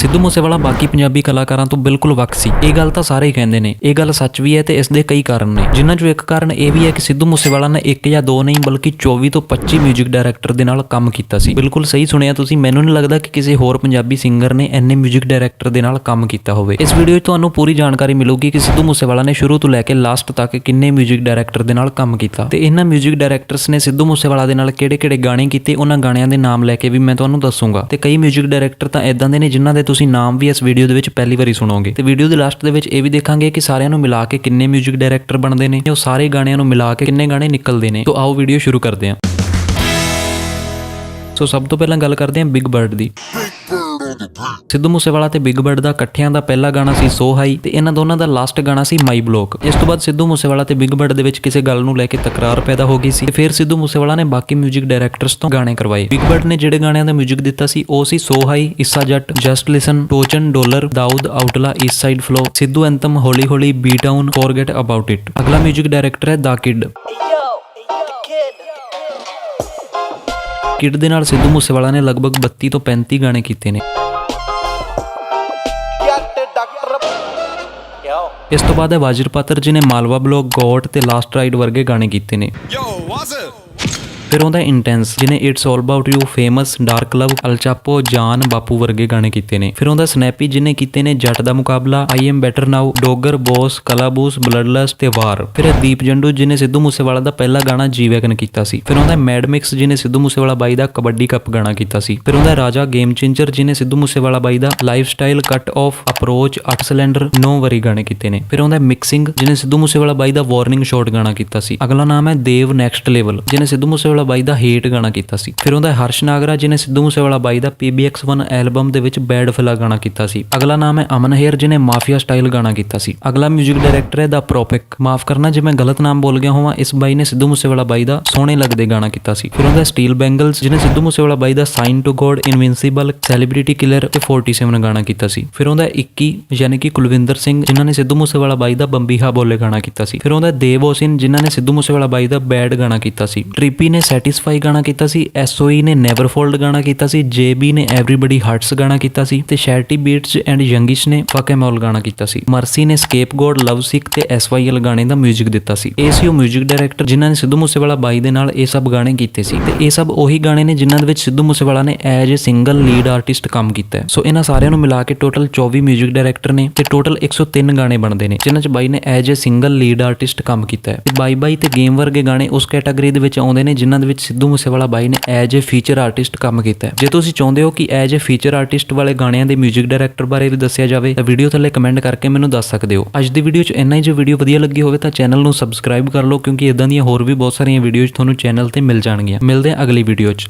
ਸਿੱਧੂ ਮੂਸੇਵਾਲਾ ਬਾਕੀ ਪੰਜਾਬੀ ਕਲਾਕਾਰਾਂ ਤੋਂ ਬਿਲਕੁਲ ਵੱਖ ਸੀ ਇਹ ਗੱਲ ਤਾਂ ਸਾਰੇ ਹੀ ਕਹਿੰਦੇ ਨੇ ਇਹ ਗੱਲ ਸੱਚ ਵੀ ਹੈ ਤੇ ਇਸ ਦੇ ਕਈ ਕਾਰਨ ਨੇ ਜਿਨ੍ਹਾਂ ਚੋਂ ਇੱਕ ਕਾਰਨ ਇਹ ਵੀ ਹੈ ਕਿ ਸਿੱਧੂ ਮੂਸੇਵਾਲਾ ਨੇ ਇੱਕ ਜਾਂ ਦੋ ਨਹੀਂ ਬਲਕਿ 24 ਤੋਂ 25 뮤직 ਡਾਇਰੈਕਟਰ ਦੇ ਨਾਲ ਕੰਮ ਕੀਤਾ ਸੀ ਬਿਲਕੁਲ ਸਹੀ ਸੁਣਿਆ ਤੁਸੀਂ ਮੈਨੂੰ ਨਹੀਂ ਲੱਗਦਾ ਕਿ ਕਿਸੇ ਹੋਰ ਪੰਜਾਬੀ ਸਿੰਗਰ ਨੇ ਇੰਨੇ 뮤직 ਡਾਇਰੈਕਟਰ ਦੇ ਨਾਲ ਕੰਮ ਕੀਤਾ ਹੋਵੇ ਇਸ ਵੀਡੀਓ 'ਚ ਤੁਹਾਨੂੰ ਪੂਰੀ ਜਾਣਕਾਰੀ ਮਿਲੂਗੀ ਕਿ ਸਿੱਧੂ ਮੂਸੇਵਾਲਾ ਨੇ ਸ਼ੁਰੂ ਤੋਂ ਲੈ ਕੇ ਲਾਸਟ ਤੱਕ ਕਿੰਨੇ 뮤직 ਡਾਇਰੈਕਟਰ ਦੇ ਨਾਲ ਕੰਮ ਕੀਤਾ ਤੇ ਇਹਨਾਂ 뮤직 ਡਾਇਰੈਕਟਰਸ ਨੇ ਸਿੱਧੂ ਮੂਸੇਵਾਲਾ ਦੇ ਨਾਲ ਕਿਹੜੇ-ਕਿਹੜੇ ਗਾਣੇ ਕੀਤੇ ਉਹਨਾਂ ਗਾਣਿਆਂ ਦੇ ਨਾਮ ਲੈ ਕੇ ਵੀ ਮੈਂ ਤੁਹਾਨੂੰ ਦੱਸੂਗਾ ਤੇ ਕਈ 뮤직 ਡਾਇਰੈਕਟਰ ਤਾਂ ਇਦਾਂ ਦੇ ਨੇ ਜਿਨ੍ਹਾਂ ਦੇ ਤੁਸੀਂ ਨਾਮ ਵੀ ਇਸ ਵੀਡੀਓ ਦੇ ਵਿੱਚ ਪਹਿਲੀ ਵਾਰੀ ਸੁਣੋਗੇ। ਤੇ ਵੀਡੀਓ ਦੇ ਲਾਸਟ ਦੇ ਵਿੱਚ ਇਹ ਵੀ ਦੇਖਾਂਗੇ ਕਿ ਸਾਰਿਆਂ ਨੂੰ ਮਿਲਾ ਕੇ ਕਿੰਨੇ 뮤직 ਡਾਇਰੈਕਟਰ ਬਣਦੇ ਨੇ ਤੇ ਉਹ ਸਾਰੇ ਗਾਣਿਆਂ ਨੂੰ ਮਿਲਾ ਕੇ ਕਿੰਨੇ ਗਾਣੇ ਨਿਕਲਦੇ ਨੇ। ਸੋ ਆਓ ਵੀਡੀਓ ਸ਼ੁਰੂ ਕਰਦੇ ਹਾਂ। ਸੋ ਸਭ ਤੋਂ ਪਹਿਲਾਂ ਗੱਲ ਕਰਦੇ ਹਾਂ ਬਿਗ ਬਰਡ ਦੀ। ਸਿੱਧੂ ਮੂਸੇਵਾਲਾ ਤੇ ਬਿਗ ਬਰਡ ਦਾ ਇਕੱਠਿਆਂ ਦਾ ਪਹਿਲਾ ਗਾਣਾ ਸੀ ਸੋ ਹਾਈ ਤੇ ਇਹਨਾਂ ਦੋਨਾਂ ਦਾ ਲਾਸਟ ਗਾਣਾ ਸੀ ਮਾਈ ਬਲੌਕ ਇਸ ਤੋਂ ਬਾਅਦ ਸਿੱਧੂ ਮੂਸੇਵਾਲਾ ਤੇ ਬਿਗ ਬਰਡ ਦੇ ਵਿੱਚ ਕਿਸੇ ਗੱਲ ਨੂੰ ਲੈ ਕੇ ਤਕਰਾਰ ਪੈਦਾ ਹੋ ਗਈ ਸੀ ਤੇ ਫਿਰ ਸਿੱਧੂ ਮੂਸੇਵਾਲਾ ਨੇ ਬਾਕੀ 뮤직 ਡਾਇਰੈਕਟਰਸ ਤੋਂ ਗਾਣੇ ਕਰਵਾਏ ਬਿਗ ਬਰਡ ਨੇ ਜਿਹੜੇ ਗਾਣਿਆਂ ਦਾ 뮤직 ਦਿੱਤਾ ਸੀ ਉਹ ਸੀ so high issa Jatt just listen Tochan dollar Dawood outlaw east side flow Sidhu anthem ਹੌਲੀ ਹੌਲੀ B down forget about it ਅਗਲਾ 뮤직 ਡਾਇਰੈਕਟਰ ਹੈ ਦਾ ਕਿਡ ਕਿਡ ਦੇ ਨਾਲ ਸਿੱਧੂ ਮੂਸੇਵਾਲਾ ਨੇ ਲਗਭਗ 32 ਤੋਂ 35 ਗਾਣੇ ਕੀਤੇ ਨੇ. ਇਸ ਤੋਂ ਬਾਅਦ ਹੈ ਵਾਜਰ ਪਾਤਰ ਜੀ ਨੇ ਮਾਲਵਾ ਬਲੌਗ ਗੋਟ ਤੇ ਲਾਸਟ ਰਾਈਡ ਵਰਗੇ ਗਾਣੇ ਕੀਤੇ ਨੇ what's up? ਫਿਰ ਉਹਦਾ ਇੰਟੈਂਸ ਜਿਹਨੇ it's all about you famous dark love El Chapo ਜਾਨ, ਬਾਪੂ ਵਰਗੇ ਗਾਣੇ ਕੀਤੇ ਨੇ। ਫਿਰ ਉਹਦਾ ਸਨੈਪੀ ਜਿਹਨੇ ਕੀਤੇ ਨੇ ਜੱਟ ਦਾ ਮੁਕਾਬਲਾ I am better now Dogar boss ਕਲਾਬੂਸ bloodless ਤੇ ਵਾਰ ਫਿਰ ਦੀਪ ਜੰਡੂ ਜਿਹਨੇ ਸਿੱਧੂ ਮੂਸੇਵਾਲਾ ਦਾ ਪਹਿਲਾ ਗਾਣਾ ਜੀ ਵੈਗਨ ਕੀਤਾ ਸੀ। ਫਿਰ ਉਹਦਾ ਮੈਡ ਮਿਕਸ ਜਿਹਨੇ ਸਿੱਧੂ ਮੂਸੇਵਾਲਾ ਬਾਈ ਦਾ ਕਬੱਡੀ ਕੱਪ ਗਾਣਾ ਕੀਤਾ ਸੀ। ਫਿਰ ਉਹਦਾ ਰਾਜਾ ਗੇਮ ਚੇਂਜਰ ਜਿਹਨੇ ਸਿੱਧੂ ਮੂਸੇਵਾਲਾ ਬਾਈ ਦਾ lifestyle cut off approach 8 cylinder 9 worry ਗਾਣੇ ਕੀਤੇ ਨੇ। ਫਿਰ ਉਹਦਾ ਮਿਕਸਿੰਗ ਜਿਹਨੇ ਸਿੱਧੂ ਮੂਸੇਵਾਲਾ ਬਾਈ ਦਾ ਵਾਰਨਿੰਗ ਸ਼ਾਟ ਗਾਣਾ ਕੀਤਾ ਸੀ। ਅਗਲਾ ਨਾਮ ਹੈ ਦੇਵ ਨੈਕਸਟ ਲੈਵਲ ਜਿਹਨੇ ਸਿੱਧੂ ਮੂਸੇਵਾਲਾ ਬਾਈ ਦਾ ਹੇਟ ਗਾਣਾ ਕੀਤਾ ਸੀ। ਫਿਰ ਉਹਦਾ ਹਰਸ਼ ਨਾਗਰਾ ਜਿਹਨੇ ਸਿੱਧੂ ਮੂਸੇਵਾਲਾ ਬਾਈ ਦਾ PBX1 ਐਲਬਮ ਦੇ ਵਿੱਚ ਬੈਡ ਫਿਲਾ ਗਾਣਾ ਕੀਤਾ ਸੀ। ਅਗਲਾ ਨਾਮ ਹੈ ਅਮਨ ਹੇਰ ਜਿਹਨੇ ਮਾਫੀਆ ਸਟਾਈਲ ਗਾਣਾ ਕੀਤਾ ਸੀ। ਅਗਲਾ 뮤직 ਡਾਇਰੈਕਟਰ ਹੈ ਦਾ ਪ੍ਰੋਪਿਕ। ਮਾਫ ਕਰਨਾ, ਜੇ ਮੈਂ ਗਲਤ ਨਾਮ ਬੋਲ ਗਿਆ ਹੋਵਾਂ, ਇਸ ਬਾਈ ਨੇ ਸਿੱਧੂ ਮੂਸੇਵਾਲਾ ਬਾਈ ਦਾ ਸੋਹਣੇ ਲੱਗਦੇ ਗਾਣਾ ਕੀਤਾ ਸੀ। ਫਿਰ ਆਉਂਦਾ ਸਟੀਲ ਬੈਂਗਲਸ ਜਿਹਨੇ ਸਿੱਧੂ ਮੂਸੇਵਾਲਾ ਬਾਈ ਦਾ sign to God invincible celebrity killer ਤੇ 47 ਗਾਣਾ ਕੀਤਾ ਸੀ। ਫਿਰ ਉਹਦਾ 21 ਯਾਨੀ ਕਿ ਕੁਲਵਿੰਦਰ ਸਿੰਘ, ਜਿਨ੍ਹਾਂ ਨੇ ਸਿੱਧੂ ਮੂਸੇਵਾਲਾ ਬਾਈ ਦਾ ਬੰਬੀਹਾ ਬੋਲੇ ਗਾਣਾ ਕੀਤਾ ਸੀ। ਫਿਰ ਉਹਦਾ ਦੇਵ ਓਸਿਨ ਜਿਨ੍ਹਾਂ ਨੇ ਸਿੱਧੂ ਮੂਸੇਵਾਲਾ ਬਾਈ ਦਾ ਬੈਡ ਗਾਣਾ ਕੀਤਾ ਸੀ। ਟ੍ਰਿਪੀ ਨੇ ਸੈਟੀਸਫਾਈ ਗਾਣਾ ਕੀਤਾ ਸੀ ਐਸਓਈ ਨੇ ਨੈਵਰ ਫੋਲਡ ਗਾਣਾ ਕੀਤਾ ਸੀ ਜੇਬੀ ਨੇ ਐਵਰੀਬਾਡੀ ਹਰਟਸ ਗਾਣਾ ਕੀਤਾ ਸੀ ਤੇ ਸ਼ੈਰਟੀ ਬੀਟਸ ਐਂਡ ਯੰਗਿਸ਼ ਨੇ ਫਕੈਮੋਲ ਗਾਣਾ ਕੀਤਾ ਸੀ ਮਰਸੀ ਨੇ ਸਕੇਪ ਗੋਡ ਲਵ ਸਿਕ ਤੇ ਐਸਵਾਈਐਲ ਗਾਣੇ ਦਾ 뮤직 ਦਿੱਤਾ ਸੀ ਇਹ ਸੀ ਉਹ 뮤직 ਡਾਇਰੈਕਟਰ ਜਿਨ੍ਹਾਂ ਨੇ ਸਿੱਧੂ ਮੂਸੇਵਾਲਾ ਬਾਈ ਦੇ ਨਾਲ ਇਹ ਸਭ ਗਾਣੇ ਕੀਤੇ ਸੀ ਤੇ ਇਹ ਸਭ ਉਹੀ ਗਾਣੇ ਨੇ ਜਿਨ੍ਹਾਂ ਦੇ ਵਿੱਚ ਸਿੱਧੂ ਮੂਸੇਵਾਲਾ ਨੇ as a single lead artist ਕੰਮ ਕੀਤਾ ਹੈ ਸੋ ਇਹਨਾਂ ਸਾਰਿਆਂ ਨੂੰ ਮਿਲਾ ਕੇ ਟੋਟਲ 24 뮤직 ਡਾਇਰੈਕਟਰ ਨੇ ਤੇ ਟੋਟਲ 103 ਗਾਣੇ ਬਣਦੇ ਨੇ ਜਿਨ੍ਹਾਂ 'ਚ ਬਾਈ ਨੇ as a single lead artist ਕੰਮ ਕੀਤਾ ਹੈ ਤੇ ਬਾਈ ਬਾਈ ਤੇ ਗੇਮ ਵਰਗੇ ਗਾਣੇ ਉਸ ਕੈਟਾਗਰੀ ਦੇ ਵਿੱਚ ਆਉਂਦੇ ਨੇ ਜਿਨ੍ਹਾਂ ਦੇ ਵਿੱਚ ਸਿੱਧੂ ਮੂਸੇਵਾਲਾ ਬਾਈ ਨੇ ਐਜ਼ ਅ ਫੀਚਰ ਆਰਟਿਸਟ ਕੰਮ ਕੀਤਾ ਹੈ। ਜੇ ਤੁਸੀਂ ਚਾਹੁੰਦੇ ਹੋ ਕਿ ਐਜ਼ ਅ ਫੀਚਰ ਆਰਟਿਸਟ ਵਾਲੇ ਗਾਣਿਆਂ ਦੇ 뮤직 ਡਾਇਰੈਕਟਰ ਬਾਰੇ ਵੀ ਦੱਸਿਆ ਜਾਵੇ, ਤਾਂ ਵੀਡੀਓ ਥੱਲੇ ਕਮੈਂਟ ਕਰਕੇ ਮੈਨੂੰ ਦੱਸ ਸਕਦੇ ਹੋ। ਅੱਜ ਦੀ ਵੀਡੀਓ 'ਚ ਇੰਨਾ ਹੀ। ਜੇ ਵੀਡੀਓ ਵਧੀਆ ਲੱਗੀ ਹੋਵੇ, ਤਾਂ ਚੈਨਲ ਨੂੰ ਸਬਸਕ੍ਰਾਈਬ ਕਰ ਲਓ, ਕਿਉਂਕਿ ਇਦਾਂ ਦੀਆਂ ਹੋਰ ਵੀ ਬਹੁਤ ਸਾਰੀਆਂ ਵੀਡੀਓਜ਼ ਤੁਹਾਨੂੰ ਚੈਨਲ ਤੇ ਮਿਲ ਜਾਣਗੀਆਂ। ਮਿਲਦੇ ਹਾਂ ਅਗਲੀ ਵੀਡੀਓ 'ਚ।